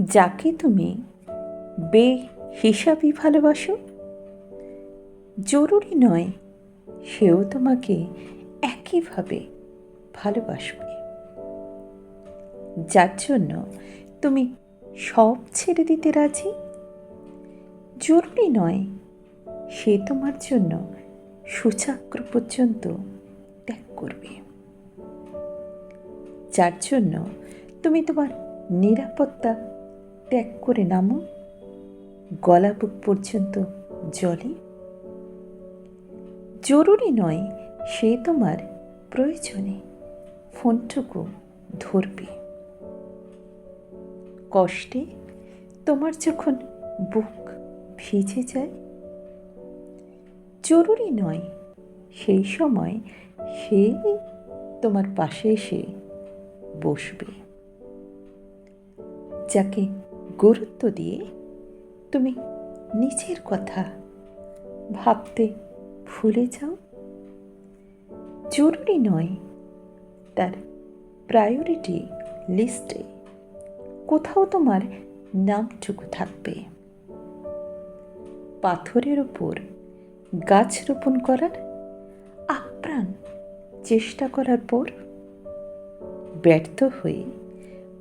যাকে তুমি বে হিসাবই ভালোবাসো? জরুরি নয় সেও তোমাকে একইভাবে ভালোবাসবে। যার জন্য তুমি সব ছেড়ে দিতে রাজি? জরুরি নয় সে তোমার জন্য সুচাগ্র পর্যন্ত ত্যাগ করবে। যার জন্য তুমি তোমার নিরাপত্তা ত্যাগ করে নামো। গলা বুক পর্যন্ত জলে জরুরি নয়, সে তোমার প্রয়োজনে ফোনটুকু ধরবে। কষ্টে তোমার যখন বুক ভিজে যায়, জরুরি নয়, সেই সময় সে তোমার পাশে এসে বসবে। যাকে গুরুত্ব দিয়ে তুমি নিজের কথা ভাবতে ভুলে যাও। জরুরি নয় তার প্রায়োরিটি লিস্টে কোথাও তোমার নামটুকু থাকবে। পাথরের ওপর গাছ রোপণ করার আপ্রাণ চেষ্টা করার পর ব্যর্থ হয়ে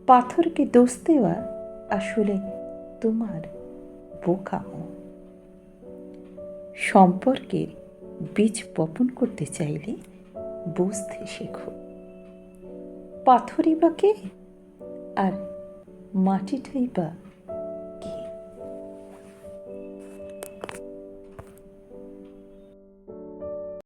পাথরকে দোষ দেওয়া আসলে তোমার বোকামো সম্পর্কের বীজ বপন করতে চাইলে বুঝতে শেখো। পাথরই বা কে? আর মাটিটাই বা